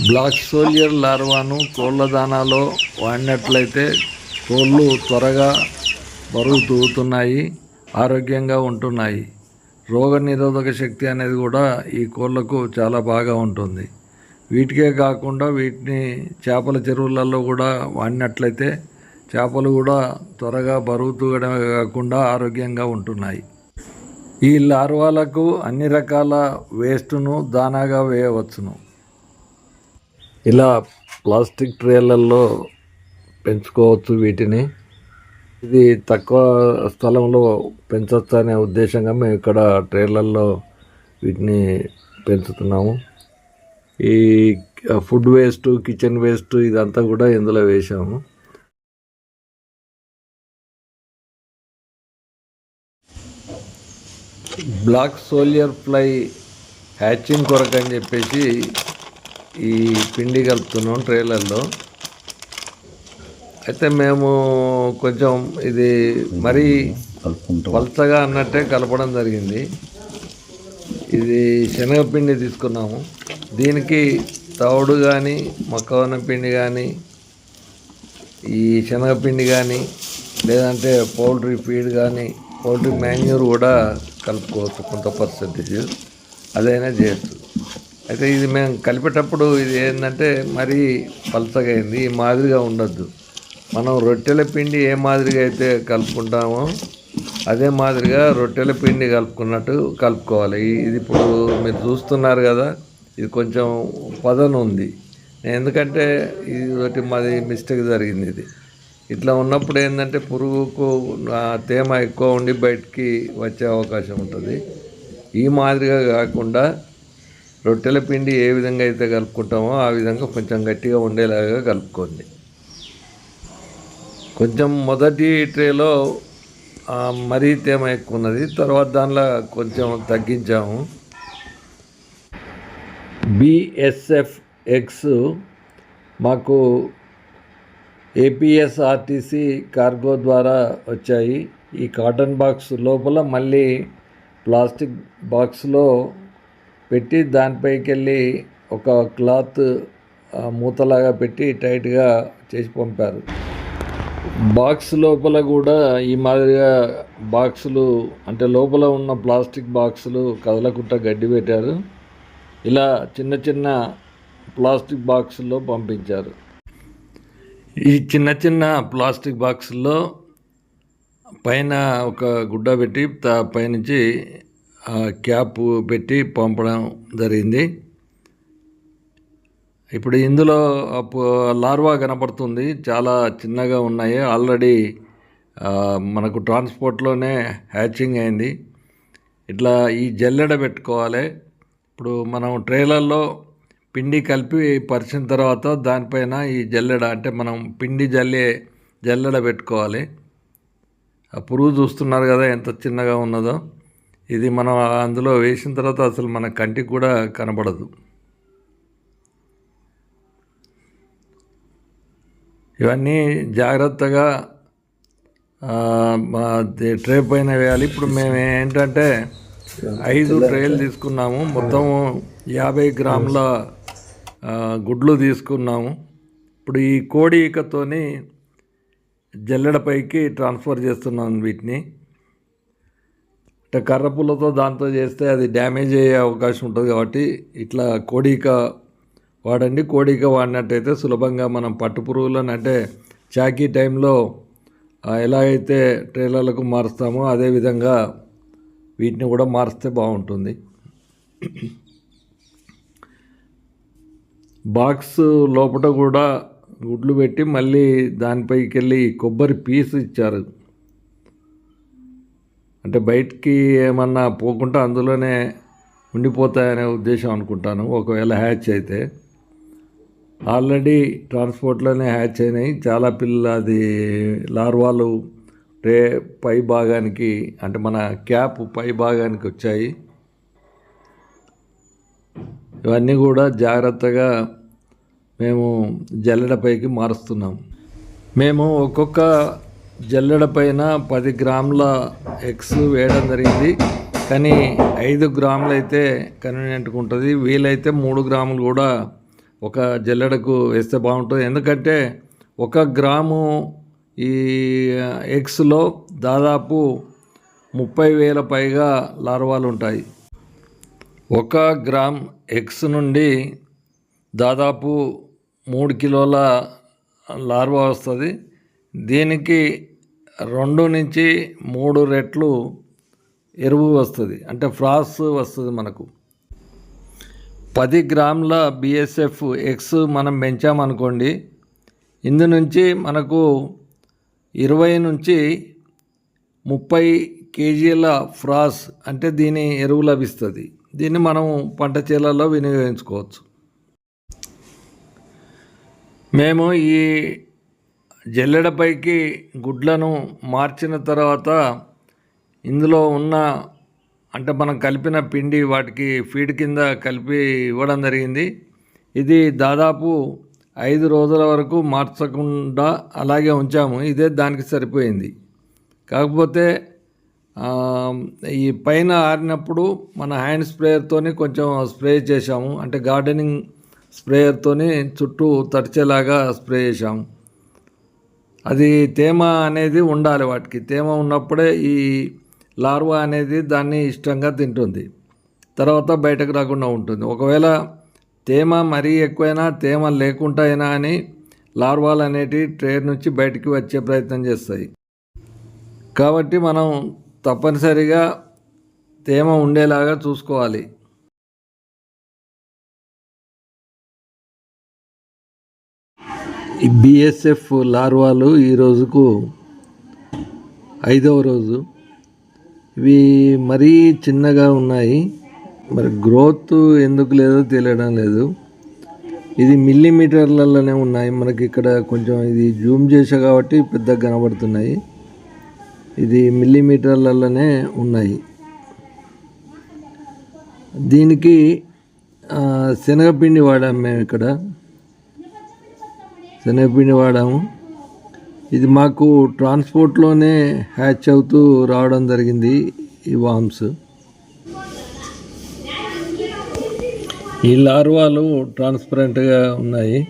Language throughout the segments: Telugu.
బ్లాక్ సోలియర్ లార్వాను కోళ్ళ దానాలో వాడినట్లయితే కోళ్ళు త్వరగా బరువు తూగుతున్నాయి ఆరోగ్యంగా ఉంటున్నాయి. రోగ నిరోధక శక్తి అనేది కూడా ఈ కోళ్ళకు చాలా బాగా ఉంటుంది. వీటికే కాకుండా వీటిని చేపల చెరువులలో కూడా వాడినట్లయితే చేపలు కూడా త్వరగా బరువు తూగడమే కాకుండా ఆరోగ్యంగా ఉంటున్నాయి. ఈ లార్వాలకు అన్ని రకాల వేస్టును దానాగా వేయవచ్చును. ఇలా ప్లాస్టిక్ ట్రేలల్లో పెంచుకోవచ్చు వీటిని. ఇది తక్కువ స్థలంలో పెంచవచ్చు అనే ఉద్దేశంగా మేము ఇక్కడ ట్రేలల్లో వీటిని పెంచుతున్నాము. ఈ ఫుడ్ వేస్ట్ కిచెన్ వేస్ట్ ఇదంతా కూడా ఇందులో వేసాము బ్లాక్ సోలియర్ ఫ్లై హ్యాచింగ్ కొరకు అని చెప్పేసి ఈ పిండి కలుపుతున్నాం ట్రేలర్లో. అయితే మేము కొంచెం ఇది మరీ పలచగా అన్నట్టే కలపడం జరిగింది. ఇది శనగపిండి తీసుకున్నాము. దీనికి తవుడు కానీ మక్కవన పిండి కానీ ఈ శనగపిండి కానీ లేదంటే పౌల్ట్రీ ఫీడ్ కానీ పౌల్ట్రీ మాన్యూర్ కూడా కలుపుకోవచ్చు కొంత పర్సెంటేజ్. అదైనా చేయొచ్చు. అయితే ఇది మేము కలిపేటప్పుడు ఇది ఏంటంటే మరీ పలచగా అయింది ఈ మాదిరిగా ఉండొద్దు. మనం రొట్టెల పిండి ఏ మాదిరిగా అయితే కలుపుకుంటామో అదే మాదిరిగా రొట్టెల పిండి కలుపుకున్నట్టు కలుపుకోవాలి. ఇది ఇప్పుడు మీరు చూస్తున్నారు కదా ఇది కొంచెం పదను ఉంది. ఎందుకంటే ఇది ఒకటి మాది మిస్టేక్ జరిగింది ఇది. ఇట్లా ఉన్నప్పుడు ఏంటంటే పురుగుకు తేమ ఎక్కువ ఉండి బయటికి వచ్చే అవకాశం ఉంటుంది. ఈ మాదిరిగా కాకుండా రొట్టెల పిండి ఏ విధంగా అయితే కలుపుకుంటామో ఆ విధంగా కొంచెం గట్టిగా ఉండేలాగా కలుపుకోండి. కొంచెం మొదటి ట్రేలో మరీ తేమ ఎక్కువ ఉన్నది తర్వాత దానిలో కొంచెం తగ్గించాము. బిఎస్ఎఫ్ ఎక్స్ మాకు ఏపీఎస్ఆర్టీసీ కార్గో ద్వారా వచ్చాయి. ఈ కాటన్ బాక్స్ లోపల మళ్ళీ ప్లాస్టిక్ బాక్స్లో పెట్టి దానిపైకి వెళ్ళి ఒక క్లాత్ మూతలాగా పెట్టి టైట్గా చేసి పంపారు. బాక్స్ లోపల కూడా ఈ మాదిరిగా బాక్సులు అంటే లోపల ఉన్న ప్లాస్టిక్ బాక్సులు కదలకుండా గడ్డి పెట్టారు. ఇలా చిన్న చిన్న ప్లాస్టిక్ బాక్సుల్లో పంపించారు. ఈ చిన్న చిన్న ప్లాస్టిక్ బాక్సుల్లో పైన ఒక గుడ్డ పెట్టి పైనుంచి క్యాప్ పెట్టి పంపడం జరిగింది. ఇప్పుడు ఇందులో అప్పు- లార్వా కనపడుతుంది. చాలా చిన్నగా ఉన్నాయి. ఆల్రెడీ మనకు ట్రాన్స్పోర్ట్లోనే హ్యాచింగ్ అయింది. ఇట్లా ఈ జల్లెడ పెట్టుకోవాలి. ఇప్పుడు మనం ట్రైలర్లో పిండి కలిపి పరిచిన తర్వాత దానిపైన ఈ జల్లెడ అంటే మనం పిండి జల్లే జల్లెడ పెట్టుకోవాలి. ఆ పురుగు చూస్తున్నారు కదా ఎంత చిన్నగా ఉన్నదో. ఇది మనం అందులో వేసిన తర్వాత అసలు మన కంటికి కూడా కనబడదు. ఇవన్నీ జాగ్రత్తగా మా ట్రే పైన వేయాలి. ఇప్పుడు మేము ఏంటంటే ఐదు ట్రేలు తీసుకున్నాము. మొత్తం యాభై గ్రాముల గుడ్లు తీసుకున్నాము. ఇప్పుడు ఈ కోడి ఈకతోని జల్లెడపైకి ట్రాన్స్ఫర్ చేస్తున్నాం వీటిని. కర్ర కర్రపుల్లతో దాంతో చేస్తే అది డ్యామేజ్ అయ్యే అవకాశం ఉంటుంది కాబట్టి ఇట్లా కోడిక వాడండి. కోడిక వాడినట్టయితే సులభంగా మనం పట్టు పురుగులను అంటే చాకీ టైంలో ఎలా అయితే ట్రైలర్లకు మారుస్తామో అదేవిధంగా వీటిని కూడా మారిస్తే బాగుంటుంది. బాక్స్ లోపల కూడా గుడ్లు పెట్టి మళ్ళీ దానిపైకి వెళ్ళి కొబ్బరి పీస్ ఇచ్చారు. అంటే బయటికి ఏమన్నా పోకుండా అందులోనే ఉండిపోతాయనే ఉద్దేశం అనుకుంటాను. ఒకవేళ హ్యాచ్ అయితే ఆల్రెడీ ట్రాన్స్పోర్ట్లోనే హ్యాచ్ అయినాయి. చాలా పిల్ల అది లార్వాలు రే పై భాగానికి అంటే మన క్యాప్ పై భాగానికి వచ్చాయి. ఇవన్నీ కూడా జాగ్రత్తగా మేము జల్లెడపైకి మారుస్తున్నాం. మేము ఒక్కొక్క జల్లెడ పైన పది గ్రాముల ఎగ్స్ వేయడం జరిగింది. కానీ ఐదు గ్రాములు అయితే కన్వీనియంట్గా ఉంటుంది. వీలైతే మూడు గ్రాములు కూడా ఒక జల్లెడకు వేస్తే బాగుంటుంది. ఎందుకంటే ఒక గ్రాము ఈ ఎగ్స్లో దాదాపు ముప్పై వేల పైగా లార్వాలు ఉంటాయి. ఒక గ్రామ్ ఎగ్స్ నుండి దాదాపు మూడు కిలోల లార్వా వస్తుంది. దీనికి రెండు నుంచి మూడు రెట్లు ఎరువు వస్తుంది. అంటే ఫ్రాస్ వస్తుంది మనకు. పది గ్రాముల బిఎస్ఎఫ్ ఎక్స్ మనం పెంచామనుకోండి ఇందు నుంచి మనకు ఇరవై నుంచి ముప్పై కేజీల ఫ్రాస్ అంటే దీని ఎరువు లభిస్తుంది. దీన్ని మనం పంట చేలలో వినియోగించుకోవచ్చు. మేము ఈ జల్లెడపైకి గుడ్లను మార్చిన తర్వాత ఇందులో ఉన్న అంటే మనం కలిపిన పిండి వాటికి ఫీడ్ కింద కలిపి ఇవ్వడం జరిగింది. ఇది దాదాపు ఐదు రోజుల వరకు మార్చకుండా అలాగే ఉంచాము. ఇదే దానికి సరిపోయింది. కాకపోతే ఈ పైన ఆరినప్పుడు మన హ్యాండ్ స్ప్రేయర్తోని కొంచెం స్ప్రే చేసాము అంటే గార్డెనింగ్ స్ప్రేయర్తోని చుట్టూ తడిచేలాగా స్ప్రే చేసాము అది తేమ అనేది ఉండాలి వాటికి. తేమ ఉన్నప్పుడే ఈ లార్వా అనేది దాన్ని ఇష్టంగా తింటుంది. తర్వాత బయటకు రాకుండా ఉంటుంది. ఒకవేళ తేమ మరీ ఎక్కువైనా తేమ లేకుండా అయినా అని లార్వాలు అనేటివి ట్రే నుంచి బయటికి వచ్చే ప్రయత్నం చేస్తాయి. కాబట్టి మనం తప్పనిసరిగా తేమ ఉండేలాగా చూసుకోవాలి. ఈ బిఎస్ఎఫ్ లార్వాలు ఈ రోజుకు ఐదవ రోజు. ఇవి మరీ చిన్నగా ఉన్నాయి. మరి గ్రోత్ ఎందుకు లేదో తెలియడం లేదు. ఇది మిల్లీమీటర్లలోనే ఉన్నాయి. మనకి ఇక్కడ కొంచెం ఇది జూమ్ చేసా కాబట్టి పెద్దగా కనబడుతున్నాయి. ఇది మిల్లీమీటర్లలోనే ఉన్నాయి. దీనికి శనగపిండి వాడాము మేము ఇక్కడ. శనగపిండి వాడాము ఇది మాకు ట్రాన్స్పోర్ట్లోనే హ్యాచ్ అవుతూ రావడం జరిగింది ఈ వామ్స్. ఈ లార్వాలు ట్రాన్స్పరెంట్గా ఉన్నాయి.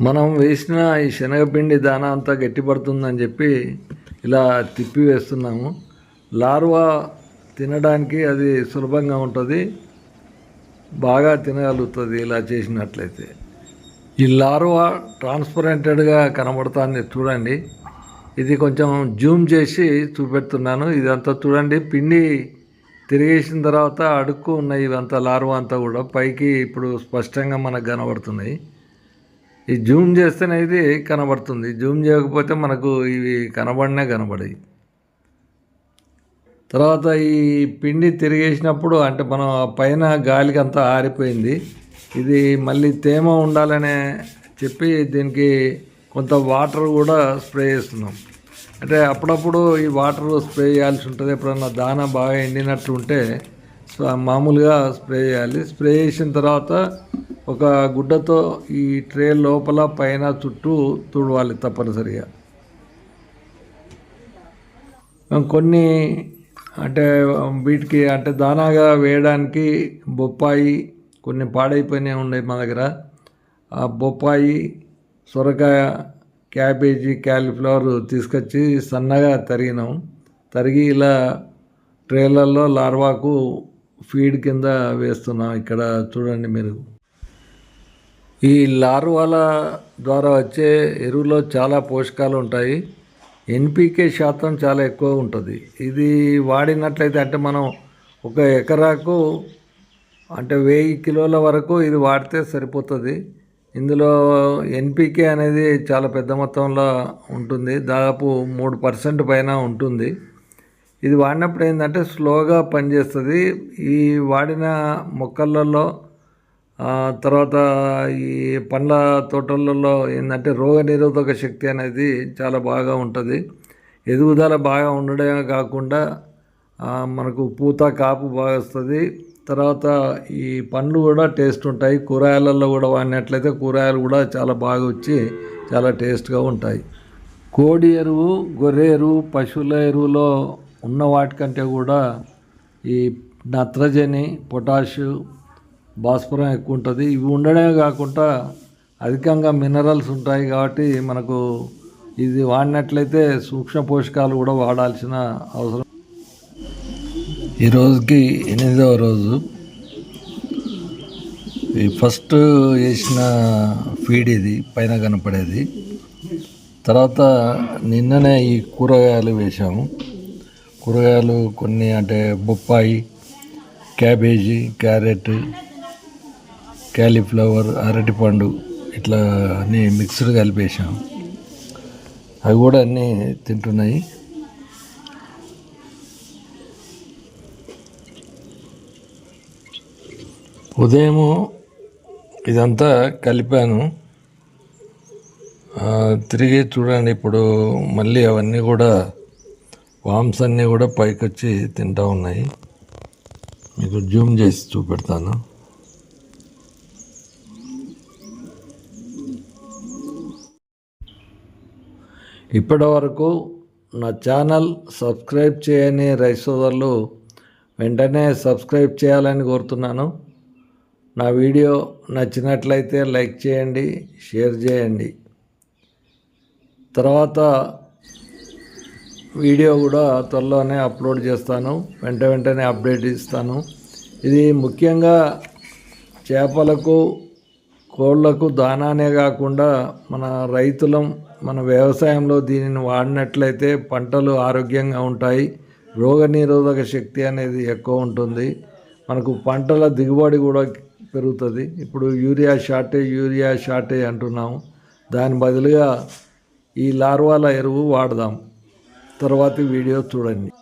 మనం వేసిన ఈ శనగపిండి దానా అంతా గట్టిపడుతుందని చెప్పి ఇలా తిప్పి వేస్తున్నాము. లార్వా తినడానికి అది సులభంగా ఉంటుంది. బాగా తినగలుగుతుంది ఇలా చేసినట్లయితే. ఈ లార్వా ట్రాన్స్పరెంటెడ్గా కనబడుతుంది చూడండి. ఇది కొంచెం జూమ్ చేసి చూపెడుతున్నాను. ఇదంతా చూడండి. పిండి తిరిగేసిన తర్వాత అడుక్కు ఉన్నాయి ఇవంతా లార్వా అంతా కూడా. పైకి ఇప్పుడు స్పష్టంగా మనకు కనబడుతున్నాయి. ఈ జూమ్ చేస్తేనే ఇది కనబడుతుంది. జూమ్ చేయకపోతే మనకు ఇవి కనబడినే కనబడాయి. తర్వాత ఈ పిండి తిరిగేసినప్పుడు అంటే మనం పైన గాలికి అంతా ఆరిపోయింది. ఇది మళ్ళీ తేమ ఉండాలనే చెప్పి దీనికి కొంత వాటర్ కూడా స్ప్రే చేస్తున్నాం. అంటే అప్పుడప్పుడు ఈ వాటర్ స్ప్రే చేయాల్సి ఉంటుంది. ఎప్పుడన్నా దాన బాగా ఎండినట్లు ఉంటే సో మామూలుగా స్ప్రే చేయాలి. స్ప్రే చేసిన తర్వాత ఒక గుడ్డతో ఈ ట్రే లోపల పైన చుట్టూ తుడవాలి తప్పనిసరిగా. కొన్ని అంటే వీటికి అంటే దానాగా వేయడానికి బొప్పాయి కొన్ని పాడైపోయినవి ఉన్నాయి మా దగ్గర. ఆ బొప్పాయి సొరకాయ క్యాబేజీ క్యాలీఫ్లవర్ తీసుకొచ్చి సన్నగా తరిగినాం. తరిగి ఇలా ట్రేలర్లో లార్వాకు ఫీడ్ కింద వేస్తున్నాం. ఇక్కడ చూడండి మీరు. ఈ లార్వాల ద్వారా వచ్చే ఎరువులో చాలా పోషకాలు ఉంటాయి. ఎన్పికే శాతం చాలా ఎక్కువ ఉంటుంది. ఇది వాడినట్లయితే అంటే మనం ఒక ఎకరాకు అంటే వెయ్యి కిలోల వరకు ఇది వాడితే సరిపోతుంది. ఇందులో ఎన్పికే అనేది చాలా పెద్ద మొత్తంలో ఉంటుంది. దాదాపు మూడు పర్సెంట్ పైన ఉంటుంది. ఇది వాడినప్పుడు ఏంటంటే స్లోగా పనిచేస్తుంది. ఈ వాడిన మొక్కలలో తర్వాత ఈ పండ్ల తోటలలో ఏంటంటే రోగ నిరోధక శక్తి అనేది చాలా బాగా ఉంటుంది. ఎదుగుదల బాగా ఉండడమే కాకుండా మనకు పూత కాపు బాగా వస్తుంది. తర్వాత ఈ పండ్లు కూడా టేస్ట్ ఉంటాయి. కూరగాయలలో కూడా వాడినట్లయితే కూరగాయలు కూడా చాలా బాగా వచ్చి చాలా టేస్ట్గా ఉంటాయి. కోడి ఎరువు గొర్రె ఎరువు పశువుల ఎరువులో ఉన్న వాటికంటే కూడా ఈ నత్రజని పొటాషు భాస్వరం ఎక్కువ ఉంటుంది. ఇవి ఉండడమే కాకుండా అధికంగా మినరల్స్ ఉంటాయి కాబట్టి మనకు ఇది వాడినట్లయితే సూక్ష్మ పోషకాలు కూడా వాడాల్సిన అవసరం ఈ రోజుకి ఎనిమిదవ రోజు. ఈ ఫస్ట్ వేసిన ఫీడ్ ఇది పైన కనపడేది. తర్వాత నిన్ననే ఈ కూరగాయలు వేసాము కూరగాయలు కొన్ని అంటే బొప్పాయి క్యాబేజీ క్యారెట్ క్యాలీఫ్లవర్ అరటిపండు ఇట్లా అన్నీ మిక్స్డ్ కలిపేసాము అవి కూడా అన్నీ తింటున్నాయి. ఉదయము ఇదంతా కలిపాను. తిరిగి చూడండి ఇప్పుడు మళ్ళీ అవన్నీ కూడా వామ్స్ అన్నీ కూడా పైకి వచ్చి తింటా ఉన్నాయి. మీకు జూమ్ చేసి చూపెడతాను. ఇప్పటి వరకు నా ఛానల్ సబ్స్క్రైబ్ చేయని రైస్ సోదరులు వెంటనే సబ్స్క్రైబ్ చేయాలని కోరుతున్నాను. నా వీడియో నచ్చినట్లయితే లైక్ చేయండి షేర్ చేయండి. తర్వాత వీడియో కూడా త్వరలోనే అప్లోడ్ చేస్తాను. వెంట వెంటనే అప్డేట్ ఇస్తాను. ఇది ముఖ్యంగా చేపలకు కోళ్ళకు దానానే కాకుండా మన రైతులం మన వ్యవసాయంలో దీనిని వాడినట్లయితే పంటలు ఆరోగ్యంగా ఉంటాయి. రోగనిరోధక శక్తి అనేది ఎక్కువ ఉంటుంది. మనకు పంటల దిగుబడి కూడా పెరుగుతుంది. ఇప్పుడు యూరియా షార్టేజ్ యూరియా షార్టేజ్ అంటున్నాము. దాని బదులుగా ఈ లార్వాల ఎరువు వాడదాం. తర్వాత వీడియో చూడండి.